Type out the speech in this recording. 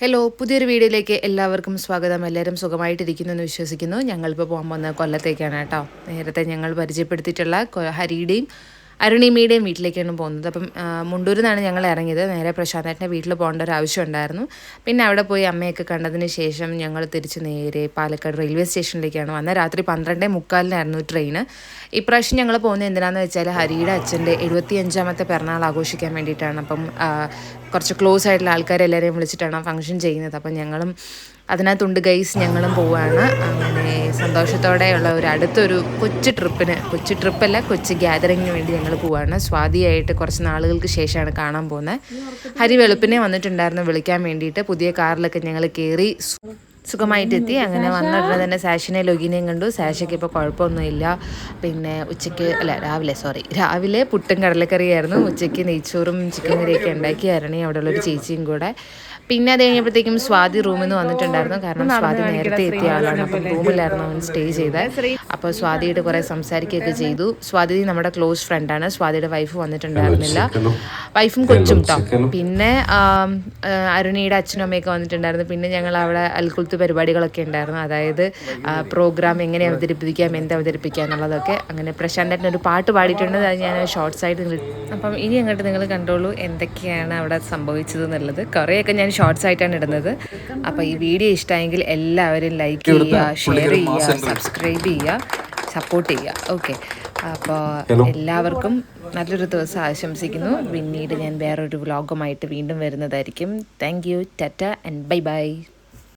Hello പുതിയൊരു വീഡിയോയിലേക്ക് എല്ലാവർക്കും സ്വാഗതം. എല്ലാവരും സുഖമായിട്ടിരിക്കുന്നു എന്ന് വിശ്വസിക്കുന്നു. ഞങ്ങളിപ്പോൾ പോകാൻ പോകുന്ന കൊല്ലത്തേക്കാണ് കേട്ടോ. നേരത്തെ ഞങ്ങൾ പരിചയപ്പെടുത്തിയിട്ടുള്ള ഹരിയുടെയും അരുണിമയുടെയും വീട്ടിലേക്കാണ് പോകുന്നത്. അപ്പം മുണ്ടൂരിൽ നിന്നാണ് ഞങ്ങൾ ഇറങ്ങിയത്. നേരെ പ്രശാന്തേട്ടന്റെ വീട്ടിൽ പോകേണ്ട ഒരു ആവശ്യം ഉണ്ടായിരുന്നു. പിന്നെ അവിടെ പോയി അമ്മയൊക്കെ കണ്ടതിന് ശേഷം ഞങ്ങൾ തിരിച്ച് നേരെ പാലക്കാട് റെയിൽവേ സ്റ്റേഷനിലേക്കാണ് വന്നത്. രാത്രി പന്ത്രണ്ടേ മുക്കാലിനായിരുന്നു ട്രെയിൻ ഇപ്രാവശ്യം ഞങ്ങൾ പോകുന്നത് എന്തിനാണെന്ന് വെച്ചാൽ ഹരിയുടെ അച്ഛന്റെ എഴുപത്തി അഞ്ചാമത്തെ പിറന്നാൾ ആഘോഷിക്കാൻ വേണ്ടിയിട്ടാണ്. അപ്പം കുറച്ച് ക്ലോസ് ആയിട്ടുള്ള ആൾക്കാരെല്ലാവരെയും വിളിച്ചിട്ടാണ് ഫംഗ്ഷൻ ചെയ്യുന്നത്. അപ്പം ഞങ്ങളും അതിനകത്തുണ്ട് ഗൈസ് ഞങ്ങളും പോവാണ്. അങ്ങനെ സന്തോഷത്തോടെയുള്ള ഒരു അടുത്തൊരു കൊച്ചു ട്രിപ്പിന്. കൊച്ചു ട്രിപ്പല്ല കൊച്ചു ഗ്യാതറിങ്ങിന് വേണ്ടി ഞങ്ങൾ പോവാണ്. സ്വാതിയായിട്ട് കുറച്ച് നാളുകൾക്ക് ശേഷമാണ് കാണാൻ പോകുന്നത്. ഹരി വെളുപ്പിനെ വന്നിട്ടുണ്ടായിരുന്നു വിളിക്കാൻ വേണ്ടിയിട്ട്. പുതിയ കാറിലൊക്കെ ഞങ്ങൾ കയറി സുഖമായിട്ടെത്തി അങ്ങനെ വന്ന ഉടനെ തന്നെ സാഷിനെ ലൊഗിനെയും കണ്ടു. സാഷയ്ക്ക് ഇപ്പോൾ കുഴപ്പമൊന്നുമില്ല. പിന്നെ ഉച്ചയ്ക്ക് അല്ല രാവിലെ സോറി രാവിലെ പുട്ടും കടലക്കറിയായിരുന്നു. ഉച്ചയ്ക്ക് നെയ്ച്ചോറും ചിക്കൻ കറിയൊക്കെ ഉണ്ടാക്കി അരണി അവിടെയുള്ളൊരു ചേച്ചിയും കൂടെ. പിന്നെ അത് കഴിഞ്ഞപ്പോഴത്തേക്കും സ്വാതി റൂമിൽ നിന്ന് വന്നിട്ടുണ്ടായിരുന്നു. കാരണം സ്വാതി നേരത്തെ എത്തിയ ആളാണ്. അപ്പം റൂമിലായിരുന്നു അവൻ സ്റ്റേ ചെയ്തത് അപ്പോൾ സ്വാതിയുടെ കുറേ സംസാരിക്കുകയൊക്കെ ചെയ്തു. സ്വാതി നമ്മുടെ ക്ലോസ് ഫ്രണ്ടാണ് സ്വാതിയുടെ വൈഫ് വന്നിട്ടുണ്ടായിരുന്നില്ല. വൈഫും കൊച്ചും കേട്ടോ പിന്നെ അരുണിയുടെ അച്ഛനും അമ്മയൊക്കെ വന്നിട്ടുണ്ടായിരുന്നു. പിന്നെ ഞങ്ങൾ അവിടെ അൽക്കുലത്ത് പരിപാടികളൊക്കെ ഉണ്ടായിരുന്നു. അതായത് പ്രോഗ്രാം എങ്ങനെ അവതരിപ്പിക്കാം എന്ത് അവതരിപ്പിക്കാം എന്നുള്ളതൊക്കെ അങ്ങനെ പ്രശാന്തായിട്ട് ഒരു പാട്ട് പാടിയിട്ടുണ്ട്. അത് ഞാൻ ഷോർട്സ് ആയിട്ട് നിങ്ങൾ അപ്പം ഇനി അങ്ങോട്ട് നിങ്ങൾ കണ്ടോളൂ എന്തൊക്കെയാണ് അവിടെ സംഭവിച്ചത് എന്നുള്ളത്. കുറേയൊക്കെ ഞാൻ ഷോർട്സ് ആയിട്ടാണ് ഇടുന്നത്. അപ്പോൾ ഈ വീഡിയോ ഇഷ്ടമായെങ്കിൽ എല്ലാവരും ലൈക്ക് ചെയ്യുക ഷെയർ ചെയ്യുക സബ്സ്ക്രൈബ് ചെയ്യുക സപ്പോർട്ട് ചെയ്യുക. ഓക്കെ അപ്പോൾ എല്ലാവർക്കും നല്ലൊരു ദിവസം ആശംസിക്കുന്നു. പിന്നീട് ഞാൻ വേറൊരു വ്ലോഗുമായിട്ട് വീണ്ടും വരുന്നതായിരിക്കും. Thank you tata and bye bye